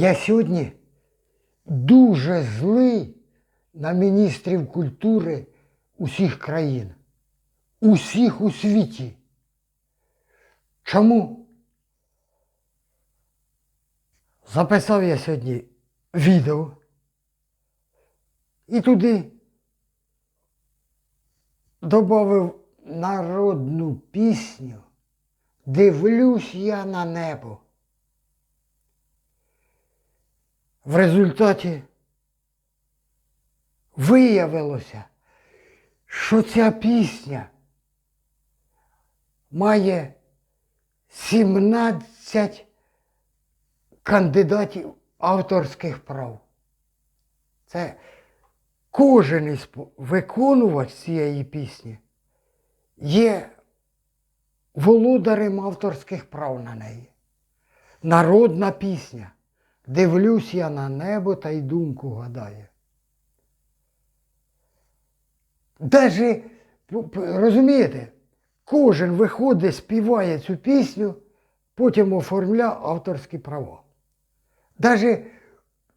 Я сьогодні дуже злий на міністрів культури усіх країн, усіх у світі. Чому? Записав я сьогодні відео і туди додав народну пісню Дивлюсь я на небо. В результаті виявилося, що ця пісня має 17 кандидатів авторських прав. Це кожен із виконувач цієї пісні є володарем авторських прав на неї. Народна пісня. Дивлюсь я на небо та й думку гадаю. Даже, п- розумієте, кожен виходить, співає цю пісню, потім оформляє авторські права. Даже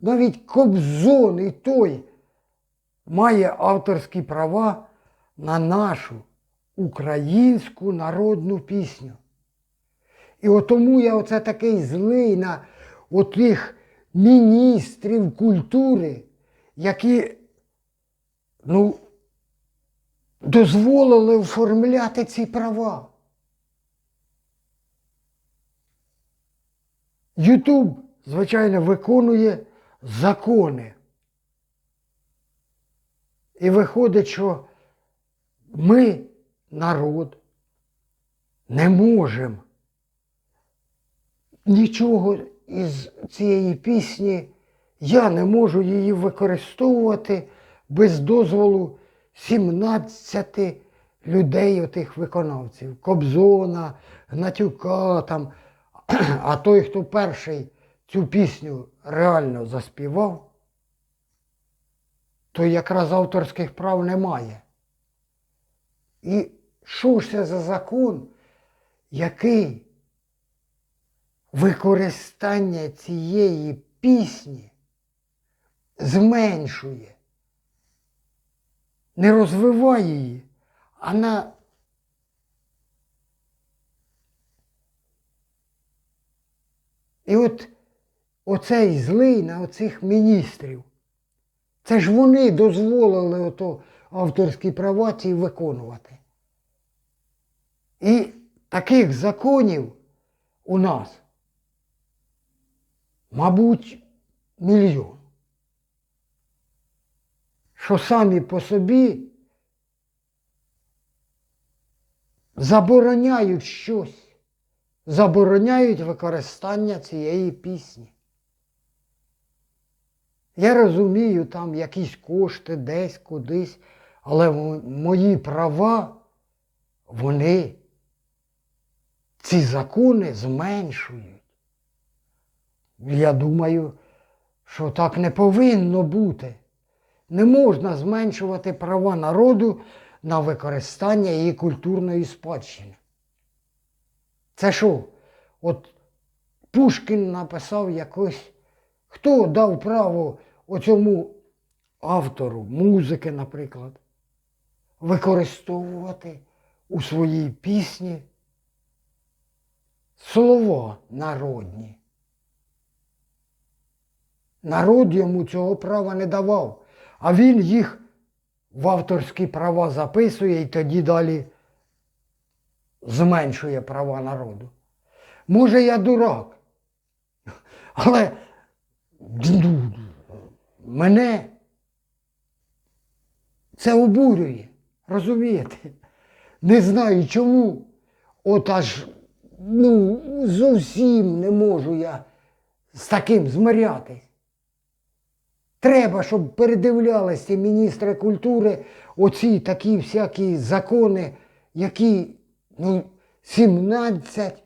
навіть Кобзон і той має авторські права на нашу українську народну пісню. І от тому я оце такий злий на отих міністрів культури, які ну, дозволили оформляти ці права. Ютуб, звичайно, виконує закони. І виходить, що ми, народ, не можемо нічого із цієї пісні, я не можу її використовувати без дозволу 17 людей, отих виконавців, Кобзона, Гнатюка там. А той, хто перший цю пісню реально заспівав, то якраз авторських прав немає. І що ж це за закон, який використання цієї пісні зменшує, не розвиває її, а на І от оцей злий на оцих міністрів. Це ж вони дозволили ото авторські права ці виконувати. І таких законів у нас, мабуть, мільйон. Що самі по собі забороняють щось забороняють використання цієї пісні. Я розумію, там якісь кошти десь, кудись, але мої права, вони ці закони зменшують. Я думаю, що так не повинно бути. Не можна зменшувати права народу на використання її культурної спадщини. Це що? От Пушкін написав якось, хто дав право оцьому автору музики, наприклад, використовувати у своїй пісні слова народні. Народ йому цього права не давав, а він їх в авторські права записує і тоді далі зменшує права народу. Може, я дурак, але мене це обурює, розумієте? Не знаю чому. От аж ну, зовсім не можу я з таким змирятись. Треба, щоб передивлялися міністри культури оці такі всякі закони, які ну, 17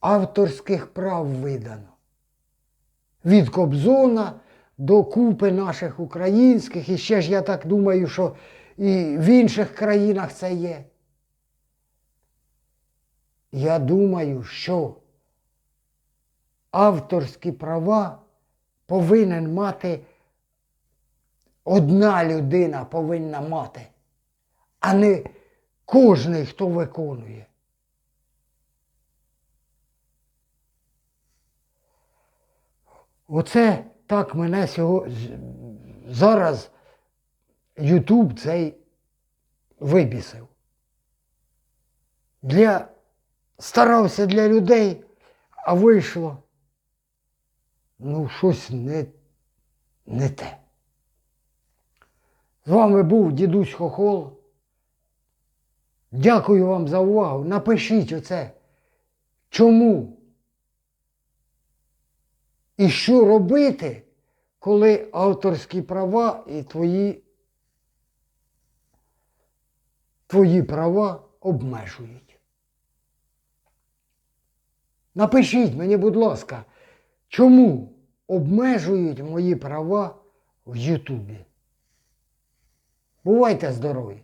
авторських прав видано. Від Кобзона до купи наших українських, і ще ж я так думаю, що і в інших країнах це є. Я думаю, що авторські права повинен мати одна людина повинна мати, а не кожний, хто виконує. Оце так мене сього... зараз Ютуб цей вибісив. Для... Старався для людей, а вийшло. Ну, щось не, не те. З вами був дідусь Хохол. Дякую вам за увагу. Напишіть оце. Чому? І що робити, коли авторські права і твої, твої права обмежують? Напишіть мені, будь ласка, чому обмежують мої права в Ютубі? Бувайте здорові!